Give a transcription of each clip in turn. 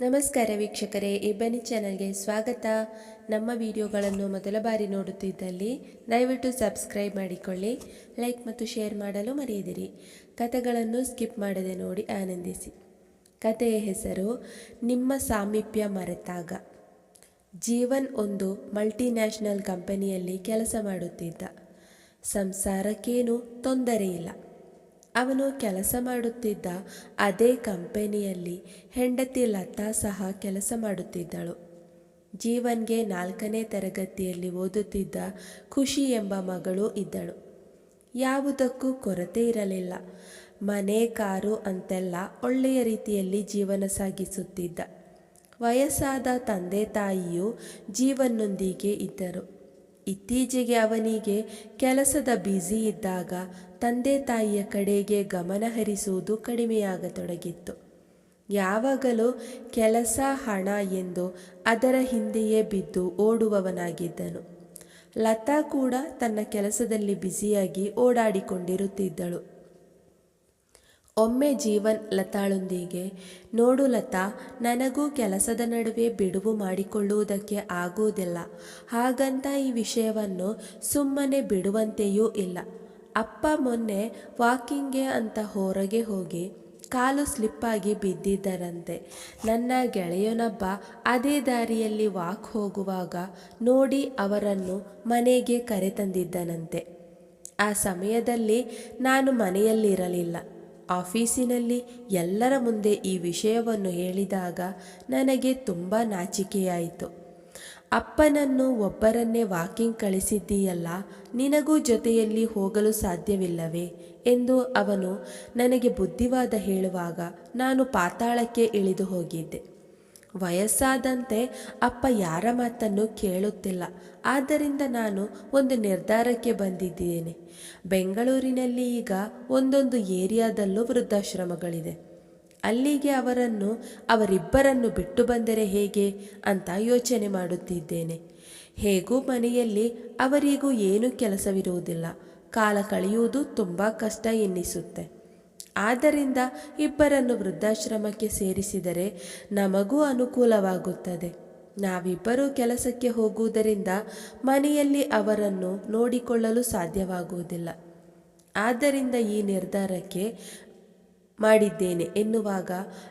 ನಮಸ್ಕಾರ ವೀಕ್ಷಕರೇ ಇಬ್ಬನಿ ಚಾನಲ್ಗೆ ಸ್ವಾಗತ. ನಮ್ಮ ವಿಡಿಯೋಗಳನ್ನು ಮೊದಲ ಬಾರಿ ನೋಡುತ್ತಿದ್ದಲ್ಲಿ ದಯವಿಟ್ಟು ಸಬ್ಸ್ಕ್ರೈಬ್ ಮಾಡಿಕೊಳ್ಳಿ, ಲೈಕ್ ಮತ್ತು ಶೇರ್ ಮಾಡಲು ಮರೆಯದಿರಿ. ಕಥೆಗಳನ್ನು ಸ್ಕಿಪ್ ಮಾಡದೆ ನೋಡಿ ಆನಂದಿಸಿ. ಕತೆಯ ಹೆಸರು, ನಿಮ್ಮ ಸಾಮೀಪ್ಯ ಮರೆತಾಗ. ಜೀವನ್ ಒಂದು ಮಲ್ಟಿನ್ಯಾಷನಲ್ ಕಂಪನಿಯಲ್ಲಿ ಕೆಲಸ ಮಾಡುತ್ತಿದ್ದ. ಸಂಸಾರಕ್ಕೇನು ತೊಂದರೆ ಇಲ್ಲ. ಅವನು ಕೆಲಸ ಮಾಡುತ್ತಿದ್ದ ಅದೇ ಕಂಪನಿಯಲ್ಲಿ ಹೆಂಡತಿ ಲತಾ ಸಹ ಕೆಲಸ ಮಾಡುತ್ತಿದ್ದಳು. ಜೀವನ್ಗೆ ನಾಲ್ಕನೇ ತರಗತಿಯಲ್ಲಿ ಓದುತ್ತಿದ್ದ ಖುಷಿ ಎಂಬ ಮಗಳು ಇದ್ದಳು. ಯಾವುದಕ್ಕೂ ಕೊರತೆ ಇರಲಿಲ್ಲ. ಮನೆ, ಕಾರು ಅಂತೆಲ್ಲ ಒಳ್ಳೆಯ ರೀತಿಯಲ್ಲಿ ಜೀವನ ಸಾಗಿಸುತ್ತಿದ್ದ. ವಯಸ್ಸಾದ ತಂದೆ ತಾಯಿಯು ಜೀವನ್ನೊಂದಿಗೆ ಇದ್ದರು. ಇತ್ತೀಚೆಗೆ ಅವನಿಗೆ ಕೆಲಸದ ಬ್ಯುಸಿ ಇದ್ದಾಗ ತಂದೆ ತಾಯಿಯ ಕಡೆಗೆ ಗಮನ ಹರಿಸುವುದು ಕಡಿಮೆಯಾಗತೊಡಗಿತ್ತು. ಯಾವಾಗಲೂ ಕೆಲಸ, ಹಣ ಎಂದು ಅದರ ಹಿಂದೆಯೇ ಬಿದ್ದು ಓಡುವವನಾಗಿದ್ದನು. ಲತಾ ಕೂಡ ತನ್ನ ಕೆಲಸದಲ್ಲಿ ಬ್ಯುಸಿಯಾಗಿ ಓಡಾಡಿಕೊಂಡಿರುತ್ತಿದ್ದಳು. ಒಮ್ಮೆ ಜೀವನ್ ಲತಾಳೊಂದಿಗೆ, ನೋಡು ಲತಾ, ನನಗೂ ಕೆಲಸದ ನಡುವೆ ಬಿಡುವು ಮಾಡಿಕೊಳ್ಳುವುದಕ್ಕೆ ಆಗುವುದಿಲ್ಲ. ಹಾಗಂತ ಈ ವಿಷಯವನ್ನು ಸುಮ್ಮನೆ ಬಿಡುವಂತೆಯೂ ಇಲ್ಲ. ಅಪ್ಪ ಮೊನ್ನೆ ವಾಕಿಂಗ್ಗೆ ಅಂತ ಹೊರಗೆ ಹೋಗಿ ಕಾಲು ಸ್ಲಿಪ್ಪಾಗಿ ಬಿದ್ದಿದ್ದರಂತೆ. ನನ್ನ ಗೆಳೆಯನೊಬ್ಬ ಅದೇ ದಾರಿಯಲ್ಲಿ ವಾಕ್ ಹೋಗುವಾಗ ನೋಡಿ ಅವರನ್ನು ಮನೆಗೆ ಕರೆತಂದಿದ್ದನಂತೆ. ಆ ಸಮಯದಲ್ಲಿ ನಾನು ಮನೆಯಲ್ಲಿರಲಿಲ್ಲ. ಆಫೀಸಿನಲ್ಲಿ ಎಲ್ಲರ ಮುಂದೆ ಈ ವಿಷಯವನ್ನು ಹೇಳಿದಾಗ ನನಗೆ ತುಂಬ ನಾಚಿಕೆಯಾಯಿತು. ಅಪ್ಪನನ್ನು ಒಬ್ಬರನ್ನೇ ವಾಕಿಂಗ್ ಕಳಿಸಿದ್ದೀಯಲ್ಲ, ನಿನಗೂ ಜೊತೆಯಲ್ಲಿ ಹೋಗಲು ಸಾಧ್ಯವಿಲ್ಲವೇ ಎಂದು ಅವನು ನನಗೆ ಬುದ್ಧಿವಾದ ಹೇಳುವಾಗ ನಾನು ಪಾತಾಳಕ್ಕೆ ಇಳಿದು ಹೋಗಿದ್ದೆ. ವಯಸ್ಸಾದಂತೆ ಅಪ್ಪ ಯಾರ ಮಾತನ್ನು ಕೇಳುತ್ತಿಲ್ಲ. ಆದ್ದರಿಂದ ನಾನು ಒಂದು ನಿರ್ಧಾರಕ್ಕೆ ಬಂದಿದ್ದೇನೆ. ಬೆಂಗಳೂರಿನಲ್ಲಿ ಈಗ ಒಂದೊಂದು ಏರಿಯಾದಲ್ಲೂ ವೃದ್ಧಾಶ್ರಮಗಳಿದೆ. ಅಲ್ಲಿಗೆ ಅವರನ್ನು, ಅವರಿಬ್ಬರನ್ನು ಬಿಟ್ಟು ಬಂದರೆ ಹೇಗೆ ಅಂತ ಯೋಚನೆ ಮಾಡುತ್ತಿದ್ದೇನೆ. ಹೇಗೂ ಮನೆಯಲ್ಲಿ ಅವರಿಗೂ ಏನೂ ಕೆಲಸವಿರುವುದಿಲ್ಲ. ಕಾಲ ಕಳೆಯುವುದು ತುಂಬ ಕಷ್ಟ ಎನ್ನಿಸುತ್ತೆ. ಆದ್ದರಿಂದ ಇಬ್ಬರನ್ನು ವೃದ್ಧಾಶ್ರಮಕ್ಕೆ ಸೇರಿಸಿದರೆ ನಮಗೂ ಅನುಕೂಲವಾಗುತ್ತದೆ. ನಾವಿಬ್ಬರೂ ಕೆಲಸಕ್ಕೆ ಹೋಗುವುದರಿಂದ ಮನೆಯಲ್ಲಿ ಅವರನ್ನು ನೋಡಿಕೊಳ್ಳಲು ಸಾಧ್ಯವಾಗುವುದಿಲ್ಲ. ಆದ್ದರಿಂದ ಈ ನಿರ್ಧಾರಕ್ಕೆ ಮಾಡಿದ್ದೇನೆ ಎನ್ನುವಾಗ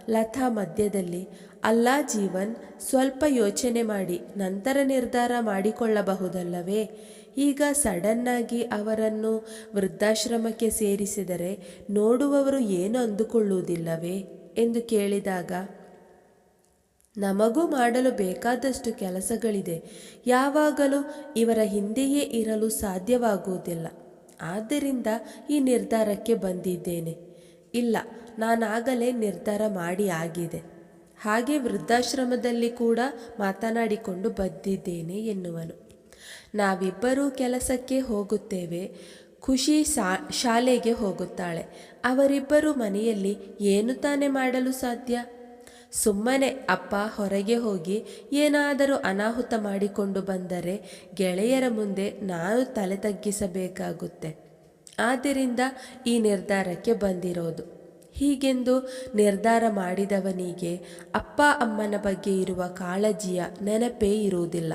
ಲತಾ ಮಧ್ಯದಲ್ಲಿ, ಅಲ್ಲ ಜೀವನ್, ಸ್ವಲ್ಪ ಯೋಚನೆ ಮಾಡಿ, ನಂತರ ನಿರ್ಧಾರ ಮಾಡಿಕೊಳ್ಳಬಹುದಲ್ಲವೇ? ಈಗ ಸಡನ್ನಾಗಿ ಅವರನ್ನು ವೃದ್ಧಾಶ್ರಮಕ್ಕೆ ಸೇರಿಸಿದರೆ ನೋಡುವವರು ಏನು ಅಂದುಕೊಳ್ಳುವುದಿಲ್ಲವೇ? ಎಂದು ಕೇಳಿದಾಗ, ನಮಗೂ ಮಾಡಲು ಬೇಕಾದಷ್ಟು ಕೆಲಸಗಳಿದೆ. ಯಾವಾಗಲೂ ಇವರ ಹಿಂದೆಯೇ ಇರಲು ಸಾಧ್ಯವಾಗುವುದಿಲ್ಲ. ಆದ್ದರಿಂದ ಈ ನಿರ್ಧಾರಕ್ಕೆ ಬಂದಿದ್ದೇನೆ. ಇಲ್ಲ, ನಾನಾಗಲೇ ನಿರ್ಧಾರ ಮಾಡಿ ಆಗಿದೆ. ಹಾಗೆ ವೃದ್ಧಾಶ್ರಮದಲ್ಲಿ ಕೂಡ ಮಾತನಾಡಿಕೊಂಡು ಬಂದಿದ್ದೇನೆ ಎನ್ನುವನು. ನಾವಿಬ್ಬರೂ ಕೆಲಸಕ್ಕೆ ಹೋಗುತ್ತೇವೆ. ಖುಷಿ ಶಾಲೆಗೆ ಹೋಗುತ್ತಾಳೆ. ಅವರಿಬ್ಬರು ಮನೆಯಲ್ಲಿ ಏನು ತಾನೇ ಮಾಡಲು ಸಾಧ್ಯ? ಸುಮ್ಮನೆ ಅಪ್ಪ ಹೊರಗೆ ಹೋಗಿ ಏನಾದರೂ ಅನಾಹುತ ಮಾಡಿಕೊಂಡು ಬಂದರೆ ಗೆಳೆಯರ ಮುಂದೆ ನಾನು ತಲೆ ತಗ್ಗಿಸಬೇಕಾಗುತ್ತೆ. ಆದ್ದರಿಂದ ಈ ನಿರ್ಧಾರಕ್ಕೆ ಬಂದಿರೋದು. ಹೀಗೆಂದು ನಿರ್ಧಾರ ಮಾಡಿದವನಿಗೆ ಅಪ್ಪ ಅಮ್ಮನ ಬಗ್ಗೆ ಇರುವ ಕಾಳಜಿಯ ನೆನಪೇ ಇರುವುದಿಲ್ಲ.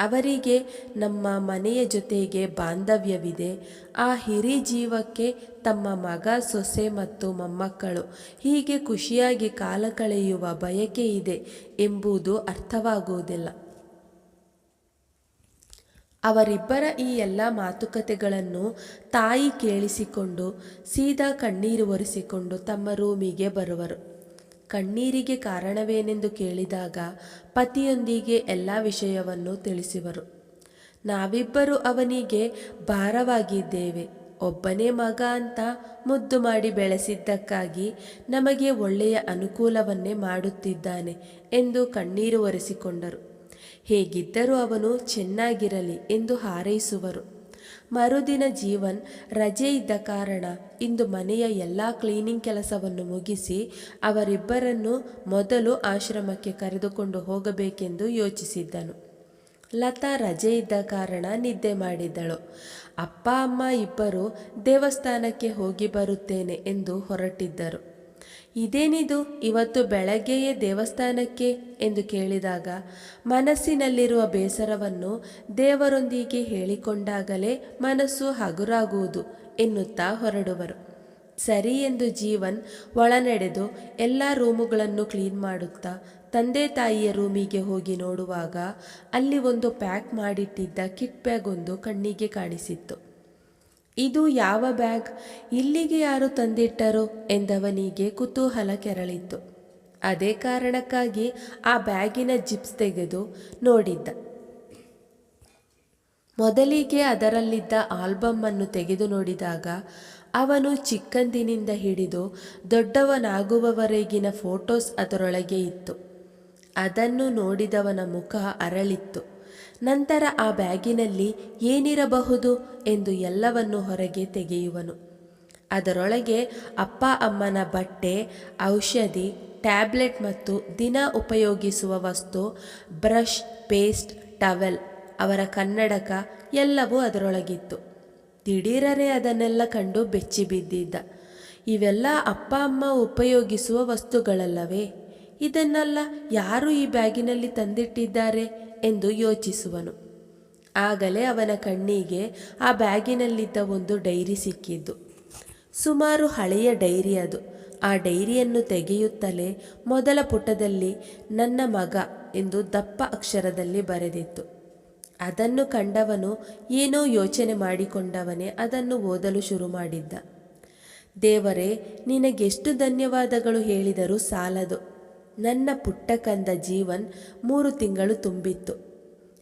ಅವರಿಗೆ ನಮ್ಮ ಮನೆಯ ಜೊತೆಗೆ ಬಾಂಧವ್ಯವಿದೆ. ಆ ಹಿರಿ ಜೀವಕ್ಕೆ ತಮ್ಮ ಮಗ, ಸೊಸೆ ಮತ್ತು ಮೊಮ್ಮಕ್ಕಳು ಹೀಗೆ ಖುಷಿಯಾಗಿ ಕಾಲ ಕಳೆಯುವ ಬಯಕೆ ಇದೆ ಎಂಬುದು ಅರ್ಥವಾಗುವುದಿಲ್ಲ. ಅವರಿಬ್ಬರ ಈ ಎಲ್ಲ ಮಾತುಕತೆಗಳನ್ನು ತಾಯಿ ಕೇಳಿಸಿಕೊಂಡು, ಸೀದಾ ಕಣ್ಣೀರು ಒರೆಸಿಕೊಂಡು ತಮ್ಮ ರೂಮಿಗೆ ಬರುವರು. ಕಣ್ಣೀರಿಗೆ ಕಾರಣವೇನೆಂದು ಕೇಳಿದಾಗ ಪತಿಯೊಂದಿಗೆ ಎಲ್ಲ ವಿಷಯವನ್ನು ತಿಳಿಸುವರು. ನಾವಿಬ್ಬರು ಅವನಿಗೆ ಭಾರವಾಗಿದ್ದೇವೆ. ಒಬ್ಬನೇ ಮಗ ಅಂತ ಮುದ್ದು ಮಾಡಿ ಬೆಳೆಸಿದ್ದಕ್ಕಾಗಿ ನಮಗೆ ಒಳ್ಳೆಯ ಅನುಕೂಲವನ್ನೇ ಮಾಡುತ್ತಿದ್ದಾನೆ ಎಂದು ಕಣ್ಣೀರು ಒರೆಸಿಕೊಂಡರು. ಹೇಗಿದ್ದರೂ ಅವನು ಚೆನ್ನಾಗಿರಲಿ ಎಂದು ಹಾರೈಸುವರು. ಮರುದಿನ ಜೀವನ್ ರಜೆ ಇದ್ದ ಕಾರಣ ಇಂದು ಮನೆಯ ಎಲ್ಲ ಕ್ಲೀನಿಂಗ್ ಕೆಲಸವನ್ನು ಮುಗಿಸಿ ಅವರಿಬ್ಬರನ್ನು ಮೊದಲು ಆಶ್ರಮಕ್ಕೆ ಕರೆದುಕೊಂಡು ಹೋಗಬೇಕೆಂದು ಯೋಚಿಸಿದ್ದನು. ಲತಾ ರಜೆ ಇದ್ದ ಕಾರಣ ನಿದ್ದೆ ಮಾಡಿದ್ದಳು. ಅಪ್ಪ, ಅಮ್ಮ ಇಬ್ಬರು ದೇವಸ್ಥಾನಕ್ಕೆ ಹೋಗಿ ಬರುತ್ತೇನೆ ಎಂದು ಹೊರಟಿದ್ದರು. ಇದೇನಿದು ಇವತ್ತು ಬೆಳಗ್ಗೆಯೇ ದೇವಸ್ಥಾನಕ್ಕೆ? ಎಂದು ಕೇಳಿದಾಗ, ಮನಸ್ಸಿನಲ್ಲಿರುವ ಬೇಸರವನ್ನು ದೇವರೊಂದಿಗೆ ಹೇಳಿಕೊಂಡಾಗಲೇ ಮನಸ್ಸು ಹಗುರಾಗುವುದು ಎನ್ನುತ್ತಾ ಹೊರಡುವರು. ಸರಿ ಎಂದು ಜೀವನ್ ಒಳನಡೆದು ಎಲ್ಲ ರೂಮುಗಳನ್ನು ಕ್ಲೀನ್ ಮಾಡುತ್ತಾ ತಂದೆ ತಾಯಿಯ ರೂಮಿಗೆ ಹೋಗಿ ನೋಡುವಾಗ ಅಲ್ಲಿ ಒಂದು ಪ್ಯಾಕ್ ಮಾಡಿಟ್ಟಿದ್ದ ಕಿಟ್ ಬ್ಯಾಗ್ ಒಂದು ಕಣ್ಣಿಗೆ ಕಾಣಿಸಿತ್ತು. ಇದು ಯಾವ ಬ್ಯಾಗ್? ಇಲ್ಲಿಗೆ ಯಾರು ತಂದಿಟ್ಟರು ಎಂದವನಿಗೆ ಕುತೂಹಲ ಕೆರಳಿತ್ತು. ಅದೇ ಕಾರಣಕ್ಕಾಗಿ ಆ ಬ್ಯಾಗಿನ ಜಿಪ್ಸ್ ತೆಗೆದು ನೋಡಿದ್ದ. ಮೊದಲಿಗೆ ಅದರಲ್ಲಿದ್ದ ಆಲ್ಬಮ್ ಅನ್ನು ತೆಗೆದು ನೋಡಿದಾಗ ಅವನು ಚಿಕ್ಕಂದಿನಿಂದ ಹಿಡಿದು ದೊಡ್ಡವನಾಗುವವರೆಗಿನ ಫೋಟೋಸ್ ಅದರೊಳಗೆ ಇತ್ತು. ಅದನ್ನು ನೋಡಿದವನ ಮುಖ ಅರಳಿತ್ತು. ನಂತರ ಆ ಬ್ಯಾಗಿನಲ್ಲಿ ಏನಿರಬಹುದು ಎಂದು ಎಲ್ಲವನ್ನು ಹೊರಗೆ ತೆಗೆಯುವನು. ಅದರೊಳಗೆ ಅಪ್ಪ ಅಮ್ಮನ ಬಟ್ಟೆ, ಔಷಧಿ, ಟ್ಯಾಬ್ಲೆಟ್ ಮತ್ತು ದಿನ ಉಪಯೋಗಿಸುವ ವಸ್ತು, ಬ್ರಷ್, ಪೇಸ್ಟ್, ಟವೆಲ್, ಅವರ ಕನ್ನಡಕ ಎಲ್ಲವೂ ಅದರೊಳಗಿತ್ತು. ದಿಢೀರರೆ ಅದನ್ನೆಲ್ಲ ಕಂಡು ಬೆಚ್ಚಿ ಬಿದ್ದಿದ್ದ ಇವೆಲ್ಲ ಅಪ್ಪ ಅಮ್ಮ ಉಪಯೋಗಿಸುವ ವಸ್ತುಗಳಲ್ಲವೇ? ಇದನ್ನೆಲ್ಲ ಯಾರು ಈ ಬ್ಯಾಗಿನಲ್ಲಿ ತಂದಿಟ್ಟಿದ್ದಾರೆ ಎಂದು ಯೋಚಿಸುವನು. ಆಗಲೇ ಅವನ ಕಣ್ಣಿಗೆ ಆ ಬ್ಯಾಗಿನಲ್ಲಿದ್ದ ಒಂದು ಡೈರಿ ಸಿಕ್ಕಿದ್ದು. ಸುಮಾರು ಹಳೆಯ ಡೈರಿ ಅದು. ಆ ಡೈರಿಯನ್ನು ತೆಗೆಯುತ್ತಲೇ ಮೊದಲ ಪುಟದಲ್ಲಿ ನನ್ನ ಮಗ ಎಂದು ದಪ್ಪ ಅಕ್ಷರದಲ್ಲಿ ಬರೆದಿತ್ತು. ಅದನ್ನು ಕಂಡವನು ಏನೋ ಯೋಚನೆ ಮಾಡಿಕೊಂಡವನೇ ಅದನ್ನು ಓದಲು ಶುರು ಮಾಡಿದ್ದ. ದೇವರೇ, ನಿನಗೆಷ್ಟು ಧನ್ಯವಾದಗಳು ಹೇಳಿದರೂ ಸಾಲದು. ನನ್ನ ಪುಟ್ಟ ಕಂದ ಜೀವನ್ ಮೂರು ತಿಂಗಳು ತುಂಬಿತ್ತು.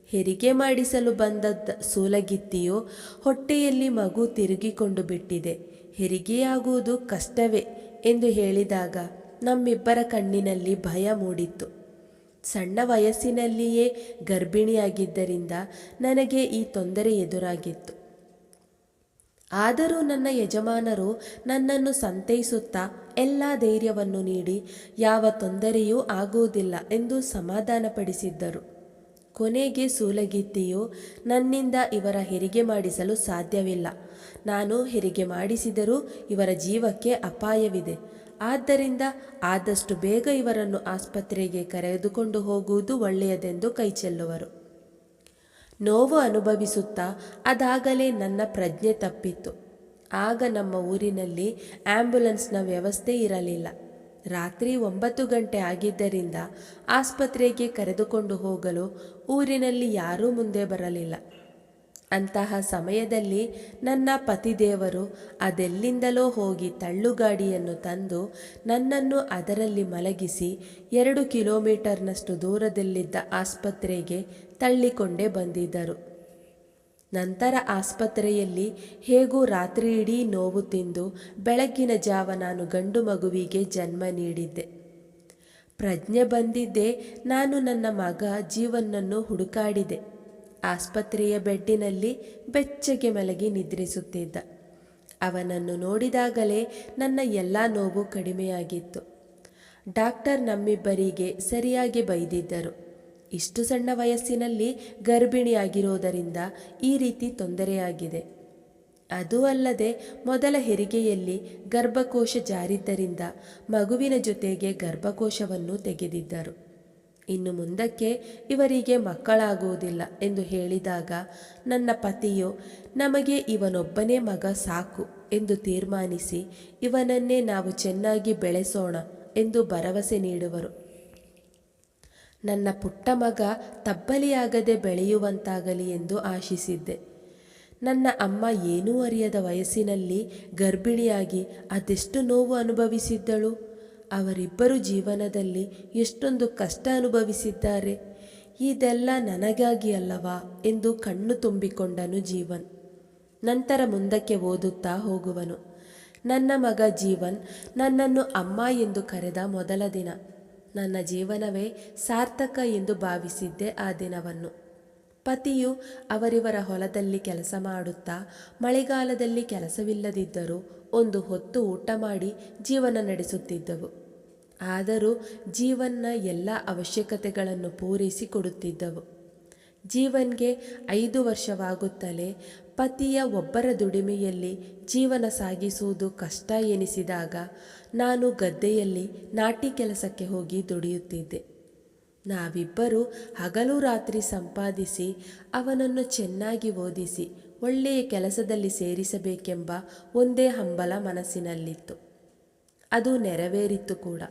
ಹೆರಿಗೆ ಮಾಡಿಸಲು ಬಂದ ಸೂಲಗಿತ್ತಿಯು ಹೊಟ್ಟೆಯಲ್ಲಿ ಮಗು ತಿರುಗಿಕೊಂಡು ಬಿಟ್ಟಿದೆ. ಹೆರಿಗೆಯಾಗುವುದು ಕಷ್ಟವೇ ಎಂದು ಹೇಳಿದಾಗ ನಮ್ಮಿಬ್ಬರ ಕಣ್ಣಿನಲ್ಲಿ ಭಯ ಮೂಡಿತ್ತು. ಸಣ್ಣ ವಯಸ್ಸಿನಲ್ಲಿಯೇ ಗರ್ಭಿಣಿಯಾಗಿದ್ದರಿಂದ ನನಗೆ ಈ ತೊಂದರೆ ಎದುರಾಗಿತ್ತು. ಆದರೂ ನನ್ನ ಯಜಮಾನರು ನನ್ನನ್ನು ಸಂತೈಸುತ್ತಾ ಎಲ್ಲ ಧೈರ್ಯವನ್ನು ನೀಡಿ ಯಾವ ತೊಂದರೆಯೂ ಆಗುವುದಿಲ್ಲ ಎಂದು ಸಮಾಧಾನಪಡಿಸಿದ್ದರು. ಕೊನೆಗೆ ಸೂಲಗಿತ್ತಿಯು ನನ್ನಿಂದ ಇವರ ಹೆರಿಗೆ ಮಾಡಿಸಲು ಸಾಧ್ಯವಿಲ್ಲ. ನಾನು ಹೆರಿಗೆ ಮಾಡಿಸಿದರೂ ಇವರ ಜೀವಕ್ಕೆ ಅಪಾಯವಿದೆ. ಆದ್ದರಿಂದ ಆದಷ್ಟು ಬೇಗ ಇವರನ್ನು ಆಸ್ಪತ್ರೆಗೆ ಕರೆದುಕೊಂಡು ಹೋಗುವುದು ಒಳ್ಳೆಯದೆಂದು ಕೈಚೆಲ್ಲುವರು. ನೋವು ಅನುಭವಿಸುತ್ತಾ ಅದಾಗಲೇ ನನ್ನ ಪ್ರಜ್ಞೆ ತಪ್ಪಿತ್ತು. ಆಗ ನಮ್ಮ ಊರಿನಲ್ಲಿ ಆ್ಯಂಬುಲೆನ್ಸ್ನ ವ್ಯವಸ್ಥೆ ಇರಲಿಲ್ಲ. ರಾತ್ರಿ ಒಂಬತ್ತು ಗಂಟೆ ಆಗಿದ್ದರಿಂದ ಆಸ್ಪತ್ರೆಗೆ ಕರೆದುಕೊಂಡು ಹೋಗಲು ಊರಿನಲ್ಲಿ ಯಾರೂ ಮುಂದೆ ಬರಲಿಲ್ಲ. ಅಂತಹ ಸಮಯದಲ್ಲಿ ನನ್ನ ಪತಿದೇವರು ಅದೆಲ್ಲಿಂದಲೋ ಹೋಗಿ ತಳ್ಳುಗಾಡಿಯನ್ನು ತಂದು ನನ್ನನ್ನು ಅದರಲ್ಲಿ ಮಲಗಿಸಿ ಎರಡು ಕಿಲೋಮೀಟರ್ನಷ್ಟು ದೂರದಲ್ಲಿದ್ದ ಆಸ್ಪತ್ರೆಗೆ ತಳ್ಳಿಕೊಂಡೇ ಬಂದಿದ್ದರು. ನಂತರ ಆಸ್ಪತ್ರೆಯಲ್ಲಿ ಹೇಗೂ ರಾತ್ರಿಯಿಡೀ ನೋವು ತಿಂದು ಬೆಳಗ್ಗಿನ ಜಾವ ನಾನು ಗಂಡು ಮಗುವಿಗೆ ಜನ್ಮ ನೀಡಿದ್ದೆ. ಪ್ರಜ್ಞೆ ಬಂದಿದ್ದೆ ನಾನು ನನ್ನ ಮಗ ಜೀವನನ್ನು ಹುಡುಕಾಡಿದೆ. ಆಸ್ಪತ್ರೆಯ ಬೆಡ್ಡಿನಲ್ಲಿ ಬೆಚ್ಚಗೆ ಮಲಗಿ ನಿದ್ರಿಸುತ್ತಿದ್ದ. ಅವನನ್ನು ನೋಡಿದಾಗಲೇ ನನ್ನ ಎಲ್ಲ ನೋವು ಕಡಿಮೆಯಾಗಿತ್ತು. ಡಾಕ್ಟರ್ ನಮ್ಮಿಬ್ಬರಿಗೆ ಸರಿಯಾಗಿ ಬೈದಿದ್ದರು. ಇಷ್ಟು ಸಣ್ಣ ವಯಸ್ಸಿನಲ್ಲಿ ಗರ್ಭಿಣಿಯಾಗಿರುವುದರಿಂದ ಈ ರೀತಿ ತೊಂದರೆಯಾಗಿದೆ. ಅದೂ ಅಲ್ಲದೆ ಮೊದಲ ಹೆರಿಗೆಯಲ್ಲಿ ಗರ್ಭಕೋಶ ಜಾರಿದ್ದರಿಂದ ಮಗುವಿನ ಜೊತೆಗೆ ಗರ್ಭಕೋಶವನ್ನು ತೆಗೆದಿದ್ದರು. ಇನ್ನು ಮುಂದಕ್ಕೆ ಇವರಿಗೆ ಮಕ್ಕಳಾಗುವುದಿಲ್ಲ ಎಂದು ಹೇಳಿದಾಗ, ನನ್ನ ಪತಿಯು, ನಮಗೆ ಇವನೊಬ್ಬನೇ ಮಗ ಸಾಕು ಎಂದು ತೀರ್ಮಾನಿಸಿ, ಇವನನ್ನೇ ನಾವು ಚೆನ್ನಾಗಿ ಬೆಳೆಸೋಣ ಎಂದು ಭರವಸೆ ನೀಡುವರು. ನನ್ನ ಪುಟ್ಟ ಮಗ ತಬ್ಬಲಿಯಾಗದೆ ಬೆಳೆಯುವಂತಾಗಲಿ ಎಂದು ಆಶಿಸಿದ್ದೆ. ನನ್ನ ಅಮ್ಮ ಏನೂ ಅರಿಯದ ವಯಸ್ಸಿನಲ್ಲಿ ಗರ್ಭಿಣಿಯಾಗಿ ಅದೆಷ್ಟು ನೋವು ಅನುಭವಿಸಿದ್ದಳು? ಅವರಿಬ್ಬರು ಜೀವನದಲ್ಲಿ ಎಷ್ಟೊಂದು ಕಷ್ಟ ಅನುಭವಿಸಿದ್ದಾರೆ. ಇದೆಲ್ಲ ನನಗಾಗಿ ಅಲ್ಲವಾ? ಎಂದು ಕಣ್ಣು ತುಂಬಿಕೊಂಡನು ಜೀವನ್. ನಂತರ ಮುಂದಕ್ಕೆ ಓದುತ್ತಾ ಹೋಗುವನು. ನನ್ನ ಮಗ ಜೀವನ್ ನನ್ನನ್ನು ಅಮ್ಮ ಎಂದು ಕರೆದ ಮೊದಲ ದಿನ. ನನ್ನ ಜೀವನವೇ ಸಾರ್ಥಕ ಎಂದು ಭಾವಿಸಿದ್ದೆ ಆ ದಿನವನ್ನು. ಪತಿಯು ಅವರಿವರ ಹೊಲದಲ್ಲಿ ಕೆಲಸ ಮಾಡುತ್ತಾ, ಮಳೆಗಾಲದಲ್ಲಿ ಕೆಲಸವಿಲ್ಲದಿದ್ದರೂ ಒಂದು ಹೊತ್ತು ಊಟ ಮಾಡಿ ಜೀವನ ನಡೆಸುತ್ತಿದ್ದವು. ಆದರೂ ಜೀವನ್ನ ಎಲ್ಲ ಅವಶ್ಯಕತೆಗಳನ್ನು ಪೂರೈಸಿ ಕೊಡುತ್ತಿದ್ದವು. ಜೀವನ್ಗೆ ಐದು ವರ್ಷವಾಗುತ್ತಲೇ ಪತಿಯ ಒಬ್ಬರ ದುಡಿಮೆಯಲ್ಲಿ ಜೀವನ ಸಾಗಿಸುವುದು ಕಷ್ಟ ಎನಿಸಿದಾಗ ನಾನು ಗದ್ದೆಯಲ್ಲಿ ನಾಟಿ ಕೆಲಸಕ್ಕೆ ಹೋಗಿ ದುಡಿಯುತ್ತಿದ್ದೆ. ನಾವಿಬ್ಬರು ಹಗಲು ರಾತ್ರಿ ಸಂಪಾದಿಸಿ, ಅವನನ್ನು ಚೆನ್ನಾಗಿ ಓದಿಸಿ, ಒಳ್ಳೆಯ ಕೆಲಸದಲ್ಲಿ ಸೇರಿಸಬೇಕೆಂಬ ಒಂದೇ ಹಂಬಲ ಮನಸ್ಸಿನಲ್ಲಿತ್ತು. ಅದು ನೆರವೇರಿತ್ತು ಕೂಡ.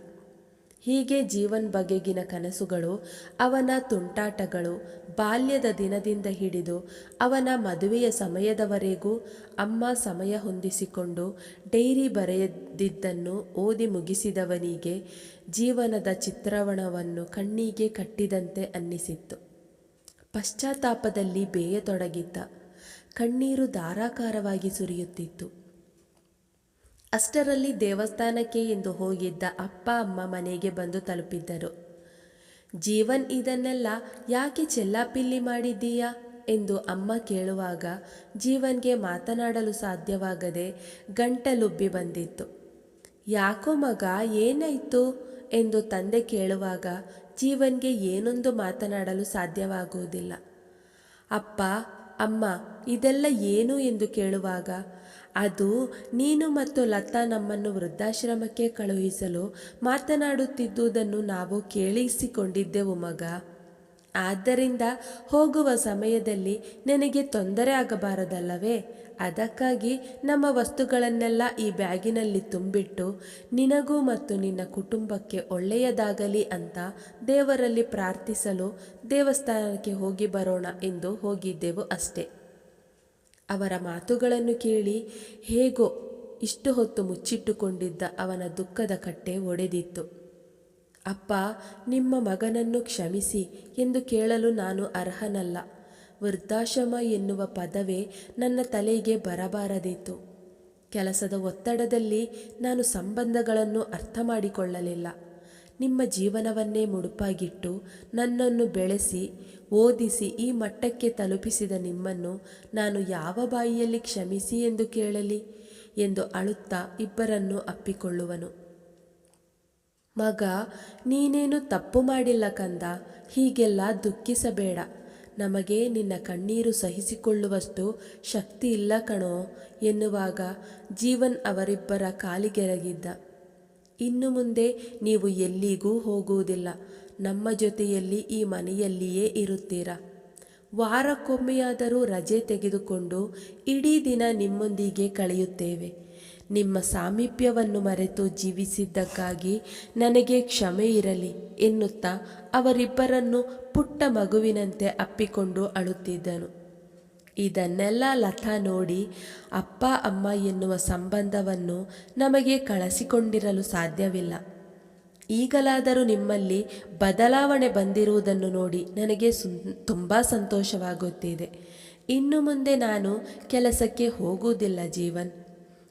ಹೀಗೆ ಜೀವನ್ ಬಗೆಗಿನ ಕನಸುಗಳು, ಅವನ ತುಂಟಾಟಗಳು, ಬಾಲ್ಯದ ದಿನದಿಂದ ಹಿಡಿದು ಅವನ ಮದುವೆಯ ಸಮಯದವರೆಗೂ ಅಮ್ಮ ಸಮಯ ಹೊಂದಿಸಿಕೊಂಡು ಡೈರಿ ಬರೆಯದಿದ್ದನ್ನು ಓದಿ ಮುಗಿಸಿದವನಿಗೆ ಜೀವನದ ಚಿತ್ರವಣವನ್ನು ಕಣ್ಣಿಗೆ ಕಟ್ಟಿದಂತೆ ಅನ್ನಿಸಿತ್ತು. ಪಶ್ಚಾತ್ತಾಪದಲ್ಲಿ ಬೇಯತೊಡಗಿದ್ದ, ಕಣ್ಣೀರು ಧಾರಾಕಾರವಾಗಿ ಸುರಿಯುತ್ತಿತ್ತು. ಅಷ್ಟರಲ್ಲಿ ದೇವಸ್ಥಾನಕ್ಕೆ ಎಂದು ಹೋಗಿದ್ದ ಅಪ್ಪ ಅಮ್ಮ ಮನೆಗೆ ಬಂದು ತಲುಪಿದ್ದರು. ಜೀವನ್ ಇದನ್ನೆಲ್ಲ ಯಾಕೆ ಚೆಲ್ಲಾಪಿಲ್ಲಿ ಮಾಡಿದ್ದೀಯಾ ಎಂದು ಅಮ್ಮ ಕೇಳುವಾಗ ಜೀವನ್ಗೆ ಮಾತನಾಡಲು ಸಾಧ್ಯವಾಗದೆ ಗಂಟಲುಬ್ಬಿ ಬಂದಿತ್ತು. ಯಾಕೋ ಮಗ, ಏನಾಯಿತು? ಎಂದು ತಂದೆ ಕೇಳುವಾಗ ಜೀವನ್ಗೆ ಏನೊಂದು ಮಾತನಾಡಲು ಸಾಧ್ಯವಾಗುವುದಿಲ್ಲ. ಅಪ್ಪ, ಅಮ್ಮ, ಇದೆಲ್ಲ ಏನು? ಎಂದು ಕೇಳುವಾಗ ಅದು ನೀನು ಮತ್ತು ಲತಾ ನಮ್ಮನ್ನು ವೃದ್ಧಾಶ್ರಮಕ್ಕೆ ಕಳುಹಿಸಲು ಮಾತನಾಡುತ್ತಿದ್ದುದನ್ನು ನಾವು ಕೇಳಿಸಿಕೊಂಡಿದ್ದೆವು ಮಗ. ಆದ್ದರಿಂದ ಹೋಗುವ ಸಮಯದಲ್ಲಿ ನಿನಗೆ ತೊಂದರೆ ಆಗಬಾರದಲ್ಲವೇ? ಅದಕ್ಕಾಗಿ ನಮ್ಮ ವಸ್ತುಗಳನ್ನೆಲ್ಲ ಈ ಬ್ಯಾಗಿನಲ್ಲಿ ತುಂಬಿಟ್ಟು, ನಿನಗೂ ಮತ್ತು ನಿನ್ನ ಕುಟುಂಬಕ್ಕೆ ಒಳ್ಳೆಯದಾಗಲಿ ಅಂತ ದೇವರಲ್ಲಿ ಪ್ರಾರ್ಥಿಸಲು ದೇವಸ್ಥಾನಕ್ಕೆ ಹೋಗಿ ಬರೋಣ ಎಂದು ಹೋಗಿದ್ದೆವು ಅಷ್ಟೇ. ಅವರ ಮಾತುಗಳನ್ನು ಕೇಳಿ ಹೇಗೋ ಇಷ್ಟು ಹೊತ್ತು ಮುಚ್ಚಿಟ್ಟುಕೊಂಡಿದ್ದ ಅವನ ದುಃಖದ ಕಟ್ಟೆ ಒಡೆದಿತ್ತು. ಅಪ್ಪ, ನಿಮ್ಮ ಮಗನನ್ನು ಕ್ಷಮಿಸಿ ಎಂದು ಕೇಳಲು ನಾನು ಅರ್ಹನಲ್ಲ. ವೃದ್ಧಾಶ್ರಮ ಎನ್ನುವ ಪದವೇ ನನ್ನ ತಲೆಗೆ ಬರಬಾರದಿತ್ತು. ಕೆಲಸದ ಒತ್ತಡದಲ್ಲಿ ನಾನು ಸಂಬಂಧಗಳನ್ನು ಅರ್ಥ ಮಾಡಿಕೊಳ್ಳಲಿಲ್ಲ ನಿಮ್ಮ ಜೀವನವನ್ನೇ ಮುಡುಪಾಗಿಟ್ಟು ನನ್ನನ್ನು ಬೆಳೆಸಿ, ಓದಿಸಿ, ಈ ಮಟ್ಟಕ್ಕೆ ತಲುಪಿಸಿದ ನಿಮ್ಮನ್ನು ನಾನು ಯಾವ ಬಾಯಿಯಲ್ಲಿ ಕ್ಷಮಿಸಿ ಎಂದು ಕೇಳಲಿ? ಎಂದು ಅಳುತ್ತಾ ಇಬ್ಬರನ್ನು ಅಪ್ಪಿಕೊಳ್ಳುವನು. ಮಗ, ನೀನೇನು ತಪ್ಪು ಮಾಡಿಲ್ಲ ಕಂದ, ಹೀಗೆಲ್ಲ ದುಃಖಿಸಬೇಡ. ನಮಗೆ ನಿನ್ನ ಕಣ್ಣೀರು ಸಹಿಸಿಕೊಳ್ಳುವಷ್ಟು ಶಕ್ತಿ ಇಲ್ಲ ಕಣೋ ಎನ್ನುವಾಗ ಜೀವನ್ ಅವರಿಬ್ಬರ ಕಾಲಿಗೆರಗಿದ್ದ. ಇನ್ನು ಮುಂದೆ ನೀವು ಎಲ್ಲಿಗೂ ಹೋಗುವುದಿಲ್ಲ. ನಮ್ಮ ಜೊತೆಯಲ್ಲಿ ಈ ಮನೆಯಲ್ಲಿಯೇ ಇರುತ್ತೀರಾ? ವಾರಕ್ಕೊಮ್ಮೆಯಾದರೂ ರಜೆ ತೆಗೆದುಕೊಂಡು ಇಡೀ ದಿನ ನಿಮ್ಮೊಂದಿಗೆ ಕಳೆಯುತ್ತೇವೆ. ನಿಮ್ಮ ಸಾಮೀಪ್ಯವನ್ನು ಮರೆತು ಜೀವಿಸಿದ್ದಕ್ಕಾಗಿ ನನಗೆ ಕ್ಷಮೆ ಇರಲಿ ಎನ್ನುತ್ತಾ ಅವರಿಬ್ಬರನ್ನು ಪುಟ್ಟ ಮಗುವಿನಂತೆ ಅಪ್ಪಿಕೊಂಡು ಅಳುತ್ತಿದ್ದನು. ಇದನ್ನೆಲ್ಲ ಲತಾ ನೋಡಿ, ಅಪ್ಪ, ಅಮ್ಮ ಎನ್ನುವ ಸಂಬಂಧವನ್ನು ನಮಗೆ ಕಳಿಸಿಕೊಂಡಿರಲು ಸಾಧ್ಯವಿಲ್ಲ. ಈಗಲಾದರೂ ನಿಮ್ಮಲ್ಲಿ ಬದಲಾವಣೆ ಬಂದಿರುವುದನ್ನು ನೋಡಿ ನನಗೆ ತುಂಬ ಸಂತೋಷವಾಗುತ್ತಿದೆ. ಇನ್ನು ಮುಂದೆ ನಾನು ಕೆಲಸಕ್ಕೆ ಹೋಗುವುದಿಲ್ಲ ಜೀವನ್.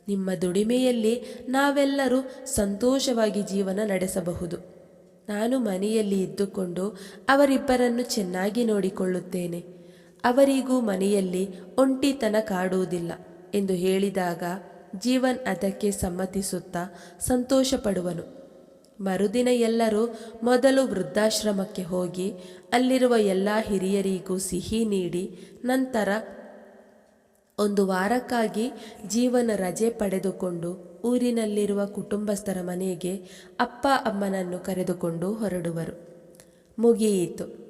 ನಿಮ್ಮ ದುಡಿಮೆಯಲ್ಲಿ ನಾವೆಲ್ಲರೂ ಸಂತೋಷವಾಗಿ ಜೀವನ ನಡೆಸಬಹುದು. ನಾನು ಮನೆಯಲ್ಲಿ ಇದ್ದುಕೊಂಡು ಅವರಿಬ್ಬರನ್ನು ಚೆನ್ನಾಗಿ ನೋಡಿಕೊಳ್ಳುತ್ತೇನೆ. ಅವರಿಗೂ ಮನೆಯಲ್ಲಿ ಒಂಟಿತನ ಕಾಡುವುದಿಲ್ಲ ಎಂದು ಹೇಳಿದಾಗ ಜೀವನ್ ಅದಕ್ಕೆ ಸಮ್ಮತಿಸುತ್ತಾ ಸಂತೋಷಪಡುವನು. ಮರುದಿನ ಎಲ್ಲರೂ ಮೊದಲು ವೃದ್ಧಾಶ್ರಮಕ್ಕೆ ಹೋಗಿ ಅಲ್ಲಿರುವ ಎಲ್ಲ ಹಿರಿಯರಿಗೂ ಸಿಹಿ ನೀಡಿ ನಂತರ ಒಂದು ವಾರಕ್ಕಾಗಿ ಜೀವನ ರಜೆ ಪಡೆದುಕೊಂಡು ಊರಿನಲ್ಲಿರುವ ಕುಟುಂಬಸ್ಥರ ಮನೆಗೆ ಅಪ್ಪ ಅಮ್ಮನನ್ನು ಕರೆದುಕೊಂಡು ಹೊರಡುವರು. ಮುಗಿಯಿತು.